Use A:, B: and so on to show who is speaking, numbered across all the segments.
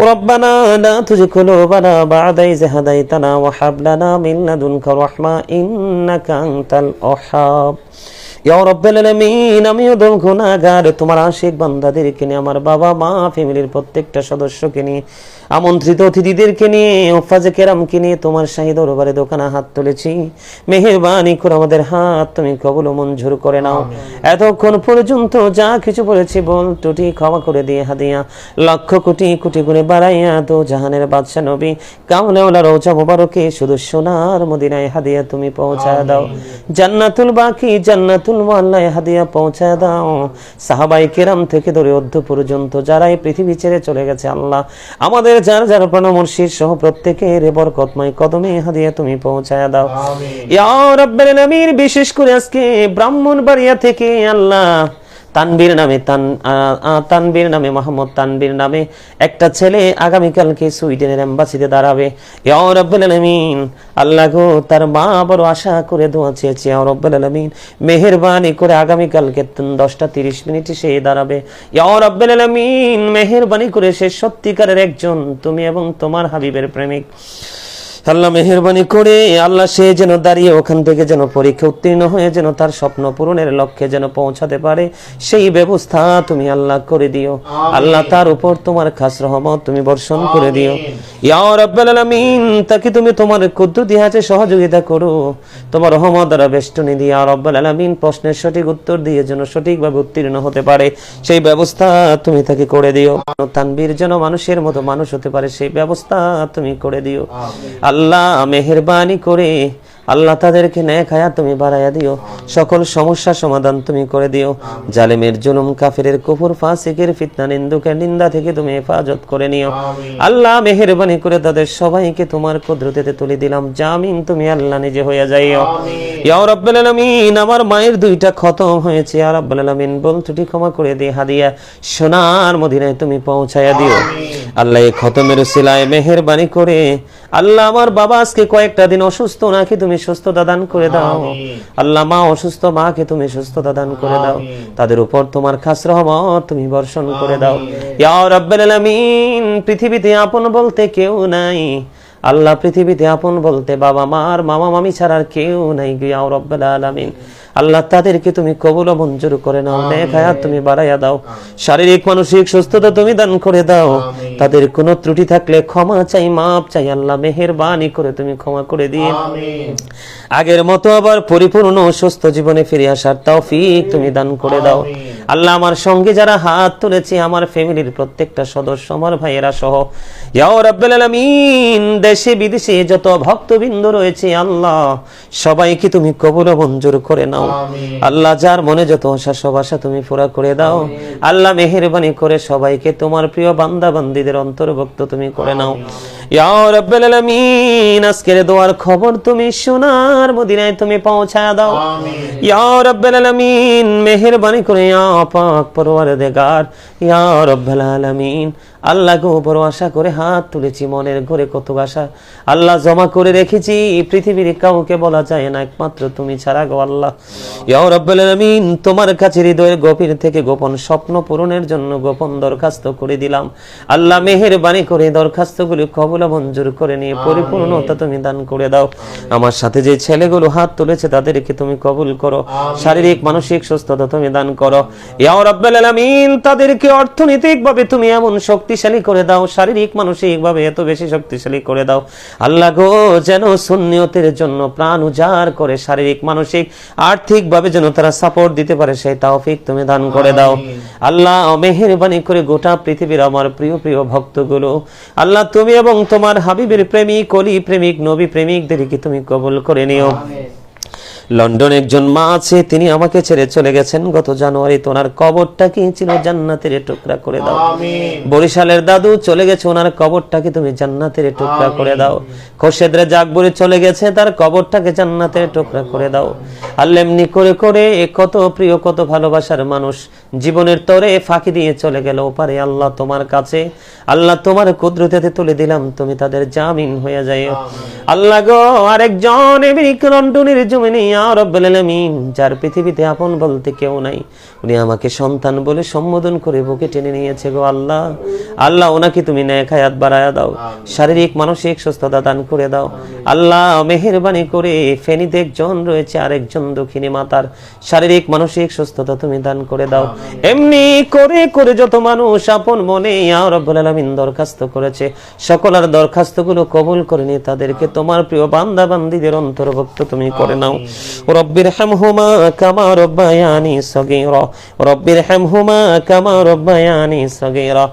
A: ربنا لا تزغ قلوبنا بعد إذ هديتنا وهب لنا من لدنك رحمة إنك أنت الوهاب ইয়া রব্বাল আলামিন আমিও দল গুনাহগার তোমার আশিক বান্দাদেরকে নিয়ে আমার বাবা মা ফ্যামিলির প্রত্যেকটা সদস্যকে নিয়ে আমন্ত্রিত অতিথিদেরকে নিয়ে ওফাজে কেরামকে নিয়ে তোমার শাহী দরবারে দোকানে হাত তুলেছি। মেহেরবানি করে আমাদের হাত তুমি কবল মঞ্জুর করে নাও। এতক্ষণ পর্যন্ত যা কিছু বলেছি বল টুটি ক্ষমা করে দিয়ে হাদিয়া। লক্ষ কোটি কোটি গুণে বাড়াইয়া তো জাহানের বাদশা নবী কামলেওয়ালা রোজা মোবারকে শুধু সোনার মদিনায় হাদিয়া তুমি পৌঁছায় দাও। জান্নাতুল বাকি জান্নাতুল মোয়াল্লায় হাদিয়া পৌঁছায় দাও। সাহাবাই কেরাম থেকে ধরে অর্ধ পর্যন্ত যারা এই পৃথিবী ছেড়ে চলে গেছে আল্লাহ আমাদের যার যার প্রাণমর্শির সহ প্রত্যেকের বরকতময় কদমে হাদিয়া তুমি পৌঁছায় দাও। ইয়া রাব্বাল নবীর বিশেষ করে আজকে ব্রাহ্মণবাড়িয়া থেকে আল্লাহ তানবীর নামে তান তানবীর নামে মোহাম্মদ তানবীর নামে একটা ছেলে আগামীকালকে সুইডেনের এম্বাসিতে দাঁড়াবে। রাব্বুল আল্লাহ গো, তার মা বড় আশা করে দোয়া চেয়েছে। রাব্বুল আলামিন, মেহেরবানি করে আগামীকালকে দশটা তিরিশ মিনিটে সে দাঁড়াবে। রাব্বুল আলামিন, মেহেরবানি করে সে সত্যিকারের একজন, তুমি এবং তোমার হাবিবের প্রেমিক। আল্লাহ মেহরবানি করে আল্লাহ সে যেন দাঁড়িয়ে ওখান থেকে যেন পরীক্ষা উত্তীর্ণ হয়ে যেন তার স্বপ্ন পূরণের লক্ষ্যে যেন পৌঁছাতে পারে সেই ব্যবস্থা তুমি আল্লাহ করে দিও। আল্লাহ তার উপর তোমার খাস রহমত তুমি বর্ষণ করে দিও। ইয়া রাব্বাল আলামিন তাকে তুমি তোমার কুদরতি হাতে সহযোগিতা করো। তোমার রহমত দ্বারা বেষ্টনী দিয়ে ইয়া রাব্বাল আলামিন প্রশ্নের সঠিক উত্তর দিয়ে যেন সঠিকভাবে উত্তীর্ণ হতে পারে সেই ব্যবস্থা তুমি তাকে করে দিও। তানবীর যেন মানুষের মতো মানুষ হতে পারে সেই ব্যবস্থা তুমি করে দিও। আল্লাহ মেহেরবানি করে আল্লাহ তাদেরকে ন্যায় খায়া তুমি বাড়াইয়া দিও সকল সমস্যা সমাধান তুমি করে দিও। জালেমের জুলুম কাফেরের কুফুর ফাসিকের ফিতনা নিন্দুকের নিন্দা থেকে তুমি হেফাজত করে নিও। আল্লাহ মেহেরবানি করে তাদের সবাইকে তোমার কুদরতিতে তুলে দিলাম। জামিন তুমি আল্লাহ নিজে হয়ে যাইও। ইয়া রাব্বাল আলামিন আমার মায়ের দুইটা খতম হয়েছে। ইয়া রাব্বাল আলামিন বল ত্রুটি ক্ষমা করে দিয়ে হাদিয়া। সোনার মদিনায় তুমি পৌঁছায়া দিও। আল্লাহ এই খতমের সিলায় মেহেরবানি করে আল্লাহ আমার বাবা আজকে কয়েকটা দিন অসুস্থ নাকি তুমি সুস্থতা দান করে দাও। আল্লাহ মা অসুস্থ মাকে তুমি সুস্থতা দান করে দাও। তাদের উপর তোমার খাস রহমত তুমি বর্ষণ করে দাও। ইয়া রাব্বাল আলামিন পৃথিবীতে আপন বলতে কেউ নাই। আল্লাহ পৃথিবীতে আপন বলতে বাবা মা আর মামা মামি ছাড়া আর কেউ নাই গিয়া রব্বাল আলামিন। আল্লাহ তাদেরকে তুমি কবুল ও মঞ্জুর করে নাও। নেক হায়াত তুমি বাড়াইয়া দাও। শারীরিক মানসিক সুস্থতা তুমি দান করে দাও। তাদের কোনো ত্রুটি থাকলে ক্ষমা চাই মাপ চাই আল্লাহ মেহেরবানি করে তুমি ক্ষমা করে দিয়ে আগের মতো আবার পরিপূর্ণ সুস্থ জীবনে ফিরে আসার তৌফিক তুমি দান করে দাও। আল্লাহ আমার সঙ্গে যারা হাত তুলেছে আমার ফ্যামিলির প্রত্যেকটা সদস্য আমার ভাইয়েরা সহ। ইয়া রাব্বুল আলামিন দেশে বিদেশে যত ভক্তবৃন্দ রয়েছে আল্লাহ সবাইকে তুমি কবুল মঞ্জুর করে নাও। আল্লাহ যার মনে যত আশা সব আশা তুমি পুরা করে দাও। আল্লাহ মেহেরবানি করে সবাইকে তোমার প্রিয় বান্দা বান্দীদের অন্তর্ভুক্ত তুমি করে নাও। আজকের দোয়ার খবর তুমি সোনার মদিনায় তুমি পৌঁছায় দাও। ইয়া রাব্বুল আলামিন মেহেরবানি করে ইয়া পাক পরওয়ারদিগার ইয়া রাব্বুল আলামিন আল্লাহ গো বড় আশা করে হাত তুলেছি মনের ঘরে কত আশা আল্লাহ জমা করে রেখেছি পৃথিবীর কাউকে বলা যায় না একমাত্র তুমি ছাড়া গো আল্লাহ। ইয়া রাব্বুল আলামিন তোমার কাছে হৃদয়ের গভীর থেকে গোপন স্বপ্ন পূরণের জন্য গোপন দরখাস্ত করে দিলাম। আল্লাহ মেহেরবানি করে দরখাস্তগুলি কবুল মঞ্জুর করে নিয়ে পরিপূর্ণতা তুমি দান করে দাও। আমার সাথে যে ছেলেগুলো হাত তুলেছে তাদেরকে তুমি কবুল করো। শারীরিক মানসিক সুস্থতা তুমি দান করো। ইয়া রাব্বুল আলামিন তাদেরকে অর্থনৈতিকভাবে তুমি এমন শক্তিশালী করে দাও শারীরিক মানসিকভাবে এত বেশি শক্তিশালী করে দাও। আল্লাহ গো যেন সুন্নিয়তের জন্য প্রাণ উজাড় করে শারীরিক মানসিক আর্থিকভাবে যেন তারা সাপোর্ট দিতে পারে সেই তৌফিক তুমি দান করে দাও। আল্লাহ মেহেরবানি করে গোটা পৃথিবীর আমার প্রিয় প্রিয় ভক্তগুলো। আল্লাহ তুমি এবং তোমার হাবিবের প্রেমিক অলি প্রেমিক নবী প্রেমিকদেরকে তুমি কবুল করে নিও। লন্ডন একজন মা আছে তিনি আমাকে ছেড়ে চলে গেছেন। গত জানুয়ারি ওনার কবরটাকে ছিল? জান্নাতের টুকরা করে দাও। বরিশালের দাদু চলে গেছে ওনার কবরটাকে তুমি জান্নাতের টুকরা করে দাও? খোরশেদরে জাগবরে চলে গেছে তার কবরটাকে জান্নাতের টুকরা করে দাও। আল্লাহ এমনি করে করে এ কত প্রিয় কত ভালোবাসার মানুষ। জীবনের তরে ফাঁকি দিয়ে চলে গেল। ওপারে আল্লাহ তোমার কাছে আল্লাহ তোমার কুদরতে তুলে দিলাম তুমি তাদের জামিন হয়ে যাই আল্লাহ গো আরেকজন লন্ডনের জমিনে যার পৃথিবীতে আপন বলতে কেউ নাই। উনি আমাকে সন্তান বলে সম্বোধন করে বুকে টেনে নিয়েছে গো আল্লাহ। আল্লাহ ওনাকে তুমি ন্যায় খায়াত বাড়ায়া দাও। শারীরিক মানসিক সুস্থতা দান করে দাও। আল্লাহ মেহেরবানি করে ফেনীতে একজন রয়েছে আরেকজন দক্ষিণী মাতার। শারীরিক মানসিক সুস্থতা তুমি দান করে দাও। এমনি করে করে যত মানুষ আপন মনে রব্বুল আলামিন দরখাস্ত করেছে সকলের দরখাস্তগুলো কবুল করে নিয়ে তাদেরকে তোমার প্রিয় বান্দা বান্দিদের অন্তর্ভুক্ত তুমি করে নাও। রব্বির হামহুমা কামা রব্বায়ানি সগীরা। রব্বির হামহুমা কামা রব্বায়ানি সগীরা।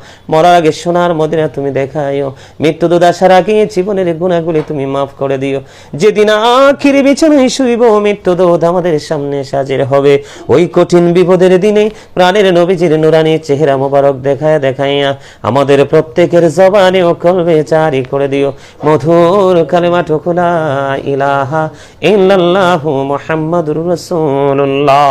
A: আগে সোনার মদিনা তুমি দেখাইও। মৃত্যু দুধ আসার আগে জীবনের গুণাগুলি তুমি মাফ করে দিও। যেদিন আখির বিছানায় শুইব মৃত্যু দুধ আমাদের সামনে সাজের হবে। ওই কঠিন বিপদের দিনে প্রাণের নবীজির নুরানি চেহারা মোবারক দেখায় দেখাইয়া আমাদের প্রত্যেকের জবানে ও কলবে জারি করে দিও। মধুর কালেমা টুকুলা ইলাহা ইল্লাল্লাহু মুহাম্মাদুর রাসূলুল্লাহ।